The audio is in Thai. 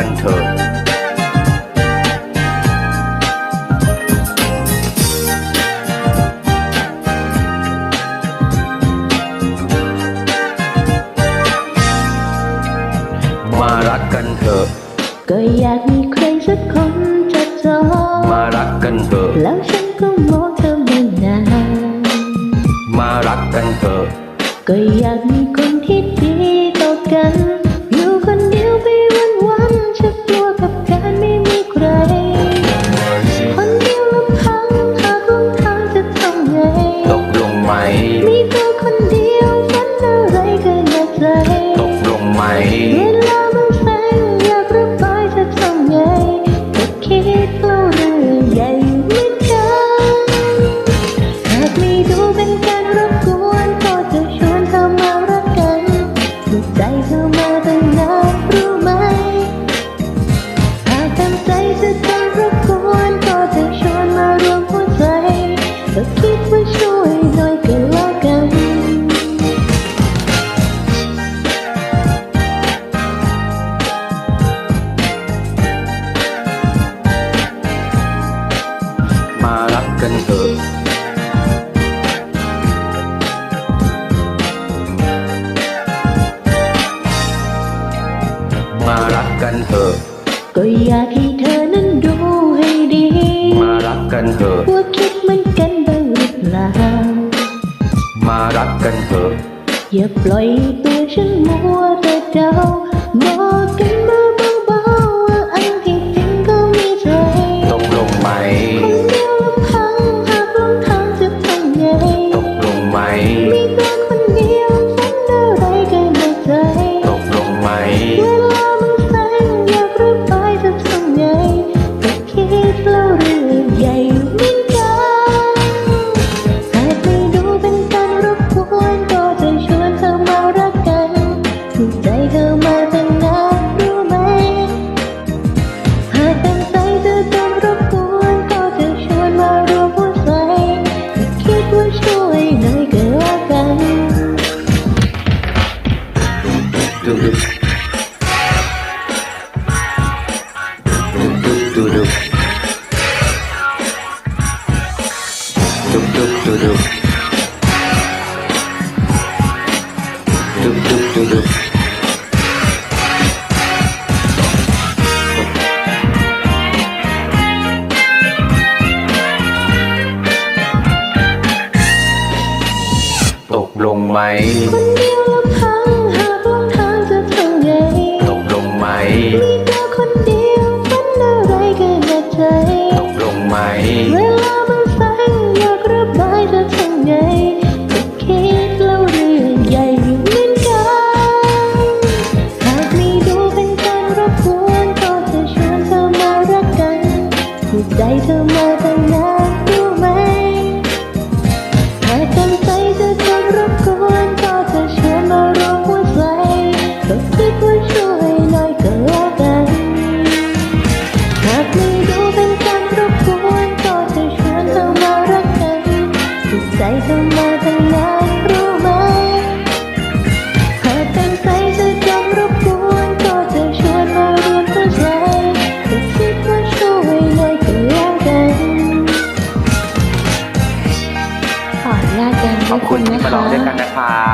ันเถอะมารักกันเถอะก็อยากมีใครสักคนจะจอมารักกันเถอะ แล้วฉันก็มองเธอไม่นานมารักกันเถอะ ก็อยากมีคนที่ดีต่อกัน อย่าปล่อยตัวฉันมัวแต่เดามอกกันมาเบาๆว่าอันที่จริงก็ไม่ใช่ตกลงไหมคนเดียวลำพังหากลงทางจะทำไงตกลงไหมมีตัวคนเดียวฉันอะไรกันในใจตกลงไหม được đúc đúc đúc đúc đúc đúc đúc đúc tục lùng mày. I don't Tchau.